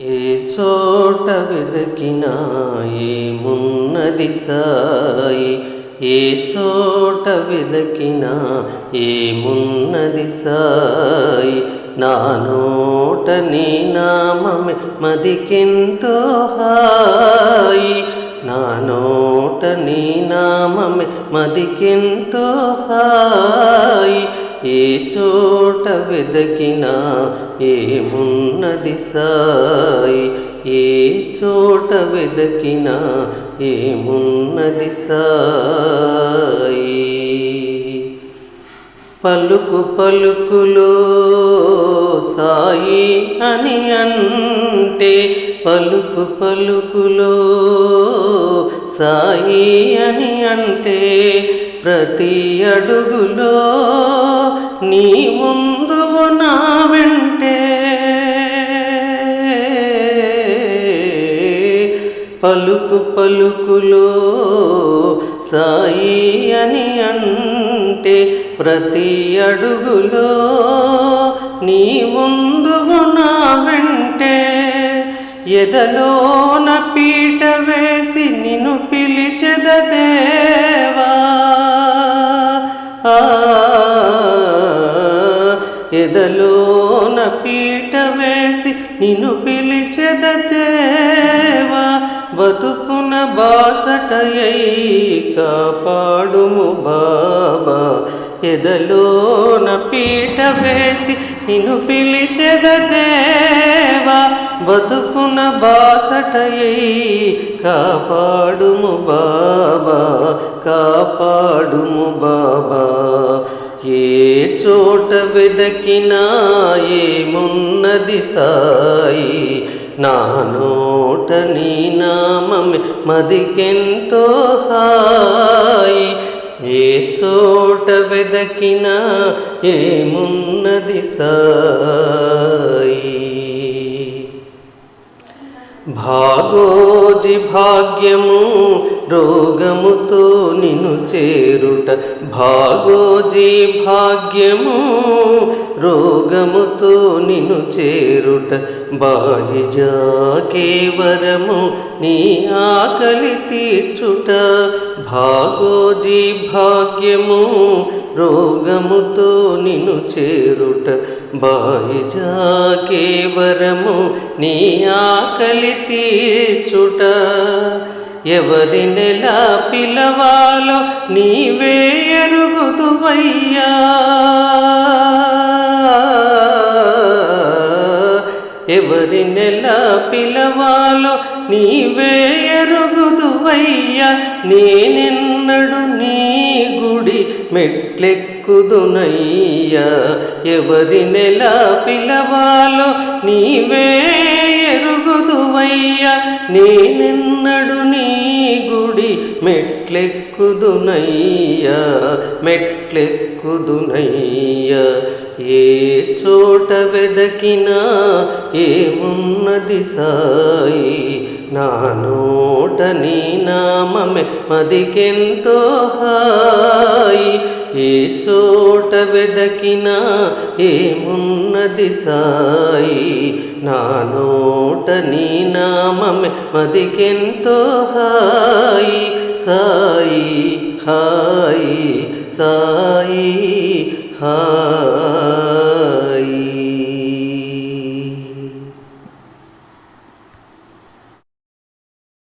ఏ చోట వెదకినా ఏమున్నది సాయి? ఏ చోట వెదకినా ఏమున్నది సాయి? నా నోట నీ నామమే మదికెంతో హాయి? నా నోట నీ నామమే మదికెంతో హాయి? ఏ చోట వెదకినా ఏమున్నది సాయి? చోట వెదకినా ఏమున్నది సాయి? పలుకు పలుకులో సాయి అని అంటే పలుకు పలుకులో సాయి అని అంటే ప్రతి అడుగులో నీ ముందు నా వెంట పలుకు పలుకులో సాయి అని అంటే ప్రతి అడుగులో నీ ముందు నా వెంటే ఎదలోన పీట వేసి నిన్ను పిలిచెదదేవా ఎదలోన పీట వేసి నిన్ను పిలిచెదదేవా బతుకున బాసటయై కాపాడుము బాబా. ఎదలోన పీట వేసి నిన్ను పిలిచెదదేవా బతుకున బాసటయై కాపాడుము బాబా. కాపాడుము బాబా. ఏ చోట వెదకినా ఏమున్నది సాయి. నా నోట నీ నామమే మదికెంతో హాయి. ఏ చోట వెదకినా ఏమున్నది సాయి. భాగోజి భాగ్యము రోగముతో నిను చేరుట. భాగోజి భాగ్యము రోగముతో నిను చేరుట. బాలిజాకే వరము నీ ఆకలి తీర్చుట. భాగోజి భాగ్యము రోగముతో నిను చేరుట బాయిజాకే వరము నీ ఆకలి తీర్చుట. ఎవరి నెల పిలవాలో నీవే ఎరుగుదువయ్యా. ఎవరి నెల పిలవాలో నీవే ఎరుగుదువయ్యా నేనెన్నడు నీ గుడి మెట్లెక్కుదునయ్య. ఎవరి నెల పిలవాలో నీవే ఎరుగుదువయ్యా. నేనెన్నడు నీ గుడి మెట్లెక్కుదునయ్య మెట్లెక్కుదునయ్య. ఏ చోట వెదకినా ఏమున్నది సాయి నా నోట నీ నామమే మదికెంతో హాయి. ఏ చోట వెదకినా ఏమున్నది సాయి. నా నోట నీ నామమే మదికెంతో హాయి. సాయి.